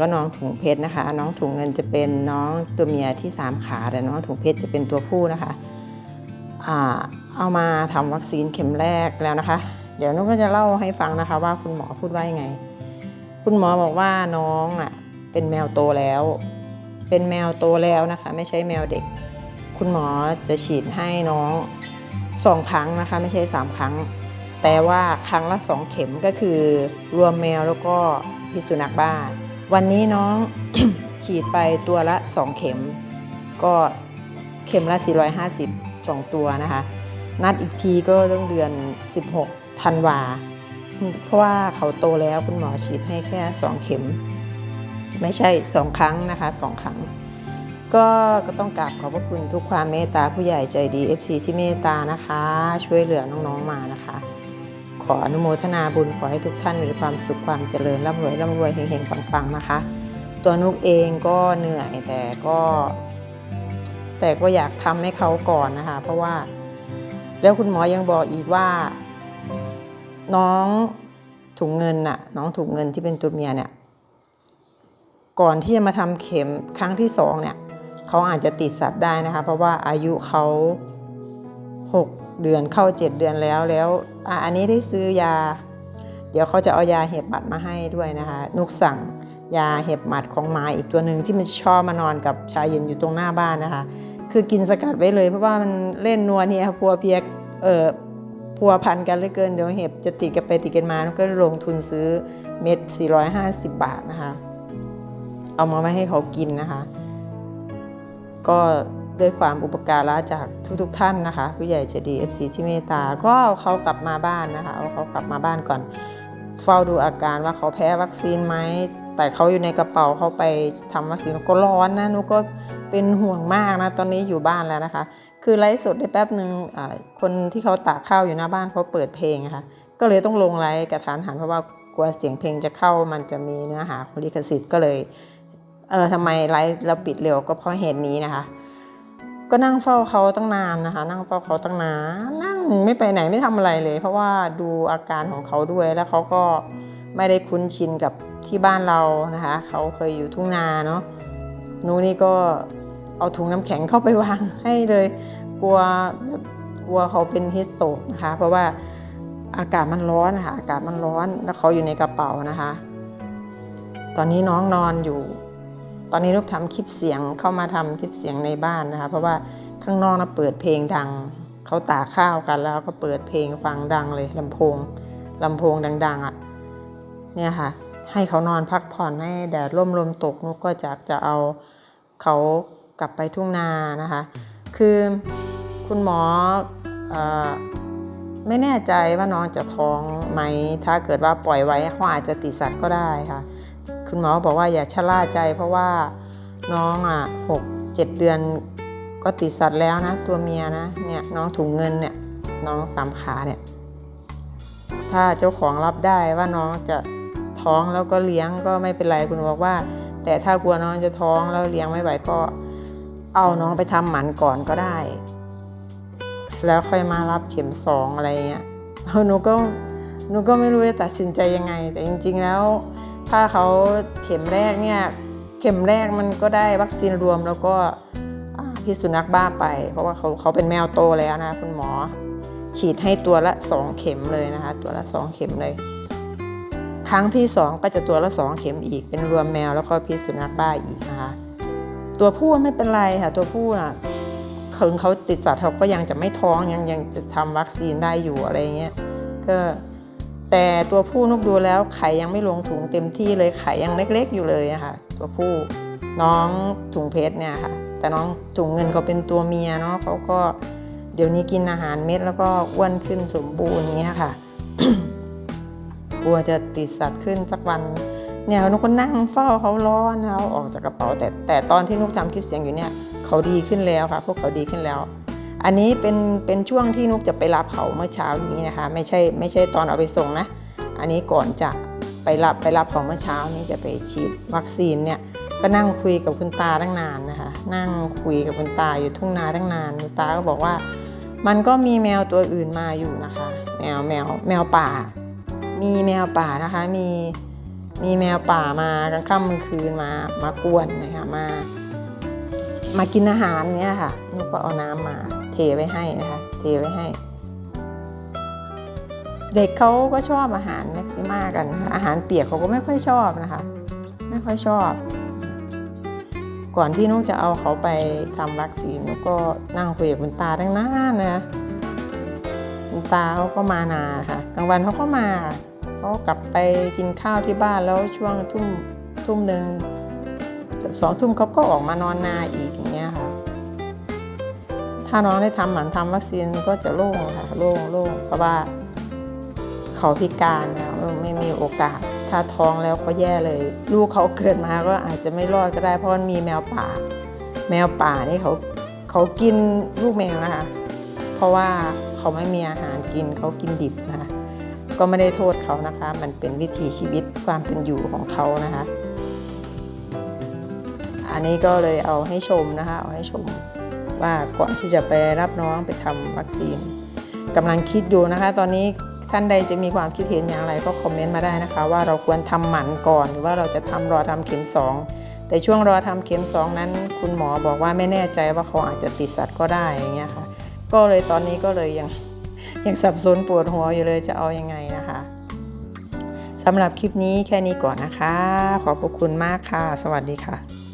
ก็น้องถุงเพชรนะคะ น้องถุงเงินจะเป็นน้องตัวเมียที่สามขาแต่น้องถุงเพชรจะเป็นตัวผู้นะคะอ่าเอามาทำวัคซีนเข็มแรกแล้วนะคะ เดี๋ยวนุกก็จะเล่าให้ฟังนะคะ ว่าคุณหมอพูดว่ายังไง คุณหมอบอกว่าน้องอะเป็นแมวโตแล้ว เป็นแมวโตแล้วนะคะ ไม่ใช่แมวเด็ก คุณหมอจะฉีดให้น้องสองครั้งนะคะ ไม่ใช่สามครั้ง แต่ว่าครั้งละสองเข็มก็คือรวมแมวแล้วก็พิษสุนัขบ้า วันนี้น้องฉีดไปตัวละ 2 เข็ม ก็เข็มละ 450 2 ตัวนะคะ นัดอีกทีก็เรื่องเดือน 16ธันวา เพราะว่าเขาโตแล้วคุณหมอฉีดให้แค่ 2 เข็ม ไม่ใช่ 2 ครั้งนะคะ 2 ครั้ง ก็ก็ต้องกราบขอบพระคุณทุกความเมตตาผู้ใหญ่ใจดี FC ที่เมตตานะคะ ช่วยเหลือน้องๆมานะคะ ออนุโมทนาบุญขอให้ทุกท่านมีความสุขความเจริญร่ำรวยร่ำรวยเฮงๆปังๆนะคะ ตัวนุกเองก็เหนื่อยแต่ก็ แต่ก็อยากทำให้เขาก่อนนะคะ เพราะว่า แล้วคุณหมอยังบอกอีกว่า น้องถุงเงินน่ะ น้องถุงเงินที่เป็นตัวเมียเนี่ยก่อนที่จะมาทำเข็มครั้งที่สองเนี่ยเขาอาจจะติดสัตว์ได้นะคะ เพราะว่าอายุเขา หกเดือนเข้าเจ็ดเดือนแล้วแล้วอะอันนี้ได้ซื้อยา เดี๋ยวเขาจะเอายาเห็บหมัดมาให้ด้วยนะคะ นุกสั่งยาเห็บหมัดของหมาอีกตัวหนึ่งที่มันชอบมานอนกับชายเย็นอยู่ตรงหน้าบ้านนะคะ คือกินสกัดไว้เลยเพราะว่ามันเล่นนัวเนี่ยพัวเพียกเออพัวพันกันเหลือเกินเดี๋ยวเห็บจะติดกันไปติดกันมานุกก็ลงทุนซื้อเม็ด 450 บาทนะคะ เอามาไว้ให้เขากินนะคะ ก็ ด้วยความอุปการะจากทุกๆทท่านนะคะ ผู้ใหญ่ใจะดี FC ที่เมตตา ก็เอาเขากลับมาบ้านนะคะเอาเขากลับมาบ้านก่อน เฝ้าดูอาการว่าเขาแพ้วัคซีนไหมแต่เขาอยู่ในกระเป๋าเขาไปทำวัคซีนก็ร้อนนะนุก็เป็นห่วงมากนะตอนนี้อยู่บ้านแล้วนะคะ คือไลฟ์สดได้แป๊บหนึ่งคนที่เขาตากข้าวอยู่หน้าบ้านเขาเปิดเพลงะค่ะก็เลยต้องลงไลฟ์กระทานหันเพราะว่ากลัวเสียงเพลงจะเข้ามันจะมีเนื้อหาของลิขสิทธิ์ก็เลยเออทำไมไลฟ์เราปิดเร็วก็เพราะเหตุนี้นะคะ ก็นั่งเฝ้าเขาตั้งนานนะคะ นั่งเฝ้าเขาตั้งนานนั่งไม่ไปไหนไม่ทำอะไรเลย เพราะว่าดูอาการของเขาด้วยแล้วเขาก็ไม่ได้คุ้นชินกับที่บ้านเรานะคะเขาเคยอยู่ทุ่งนาเนาะหนูนี่ก็เอาถุงน้ำแข็งเข้าไปวางให้เลย กลัวกลัวเขาเป็นฮิสโตกนะคะ เพราะว่าอากาศมันร้อนนะคะอากาศมันร้อนแล้วเขาอยู่ในกระเป๋านะคะ ตอนนี้น้องนอนอยู่ ตอนนี้ลูกทำคลิปเสียงเข้ามาทำคลิปเสียงในบ้านนะคะ เพราะว่าข้างนอกนะเปิดเพลงดังเขาตากข้าวกันแล้วก็เปิดเพลงฟังดังเลยลำโพงลำโพงดัง ๆอะ่ะเนี่ยค่ะ ให้เขานอนพักผ่อนให้แดดร่มลมตกนุกก็จะจะเอาเขากลับไปทุ่งนานะคะ คือคุณหมออไม่แน่ใจว่าน้องจะท้องไหม ถ้าเกิดว่าปล่อยไว้เขาอาจจะติดสัตว์ก็ได้ค่ะ คุณหมอบอกว่าอย่าชะล่าใจ เพราะว่าน้องอะหกเจ็ดเดือนก็ติดสัตว์แล้วนะ ตัวเมียนะเนี่ยน้องถุงเงินเนี่ยน้องสามขาเนี่ยถ้าเจ้าของรับได้ว่าน้องจะท้องแล้วก็เลี้ยงก็ไม่เป็นไรคุณบอกว่า แต่ถ้ากลัวน้องจะท้องแล้วเลี้ยงไม่ไหวก็เอาน้องไปทำหมันก่อนก็ได้ แล้วค่อยมารับเข็มสองอะไรเงี้ยหนูก็หนูก็ไม่รู้จะตัดสินใจยังไง แต่จริง ๆ แล้ว ถ้าเขาเข็มแรกเนี่ยเข็มแรกมันก็ได้วัคซีนรวมแล้วก็พิษสุนัขบ้าไป เพราะว่าเขาเขาเป็นแมวโตแล้วนะคุณหมอ ฉีดให้ตัวละ 2 เข็มเลยนะคะ ตัวละ 2 เข็มเลย ครั้งที่ 2 ก็จะตัวละ 2 เข็มอีกเป็นรวมแมวแล้วก็พิษสุนัขบ้าอีกนะคะตัวผู้ไม่เป็นไรค่ะ ตัวผู้น่ะถึงเขาติดสัตว์เขาก็ยังจะไม่ท้องยังยังจะทำวัคซีนได้อยู่อะไรเงี้ยก็ แต่ตัวผู้นุกดูแล้วไข่ยังไม่ลงถุงเต็มที่เลยไข่ยังเล็กๆอยู่เลยอะค่ะตัวผู้น้องถุงเพชรเนี่ยค่ะ แต่น้องถุงเงินเขาเป็นตัวเมียเนาะเขาก็เดี๋ยวนี้กินอาหารเม็ดแล้วก็อ้วนขึ้นสมบูรณ์อย่างเงี้ยค่ะ กลัวจะติดสัตว์ขึ้นสักวันเนี่ยนุกก็นั่งเฝ้าเขาร้อนเขาออกจากกระเป๋าแต่แต่ตอนที่นุกทำคลิปเสียงอยู่เนี่ยเขาดีขึ้นแล้วค่ะ พวกเขาดีขึ้นแล้ว อันนี้เป็นเป็นช่วงที่นุกจะไปรับเขาเมื่อเช้านี้นะคะ ไม่ใช่ไม่ใช่ตอนเอาไปส่งนะ อันนี้ก่อนจะไปรับไปรับเของเมื่อเช้านี้จะไปฉีดวัคซีนเนี่ยก็นั่งคุยกับคุณตาตั้งนานนะคะ นั่งคุยกับคุณตาอยู่ทุ่งนาตั้งนานคุณตาก็บอกว่า มันก็มีแมวตัวอื่นมาอยู่นะคะ แมวแมวแมวป่า มีแมวป่านะคะมีมีแมวป่ามากลางค่ำกลางคืนมามากวนนะคะมา มากินอาหารเนี้ยค่ะนุกก็เอาน้ำมาเทไว้ให้นะคะ เทไว้ให้ เด็กเขาก็ชอบอาหารแม็กซิมากันนะคะอาหารเปียกเขาก็ไม่ค่อยชอบนะคะ ไม่ค่อยชอบ ก่อนที่นุกจะเอาเขาไปทำวัคซีนนุกก็นั่งคุยกับคุณตาตั้งนานนะคุณตาเขาก็มานาค่ะกลางวันเขาก็มาเขากลับไปกินข้าวที่บ้านแล้วช่วงทุ่มทุ่มหนึ่ง สองทุ่มเขาก็ออกมานอนนาอีกอย่างเงี้ยค่ะ ถ้าน้องได้ทำหมันทำวัคซีนก็จะโล่งค่ะโล่งโล่งเพราะว่าเขาพิการนะไม่มีโอกาส ถ้าท้องแล้วก็แย่เลย ลูกเขาเกิดมาก็อาจจะไม่รอดก็ได้เพราะมันมีแมวป่า แมวป่านี่เขาเขากินลูกแมวนะคะ เพราะว่าเขาไม่มีอาหารกินเขากินดิบนะคะก็ไม่ได้โทษเขานะคะ มันเป็นวิถีชีวิตความเป็นอยู่ของเขานะคะ อันนี้ก็เลยเอาให้ชมนะคะ เอาให้ชมว่าก่อนที่จะไปรับน้องไปทำวัคซีนกำลังคิดอยู่นะคะ ตอนนี้ท่านใดจะมีความคิดเห็นอย่างไรก็คอมเมนต์มาได้นะคะ ว่าเราควรทำหมันก่อนหรือว่าเราจะทำรอทำเข็ม 2 แต่ช่วงรอทำเข็ม 2 นั้น คุณหมอบอกว่าไม่แน่ใจว่าเขาอาจจะติดสัตว์ก็ได้อย่างเงี้ยค่ะ ก็เลยตอนนี้ก็เลยยังยังสับสนปวดหัวอยู่เลยจะเอายังไงนะคะสำหรับคลิปนี้แค่นี้ก่อนนะคะ ขอบพระคุณมากค่ะ สวัสดีค่ะ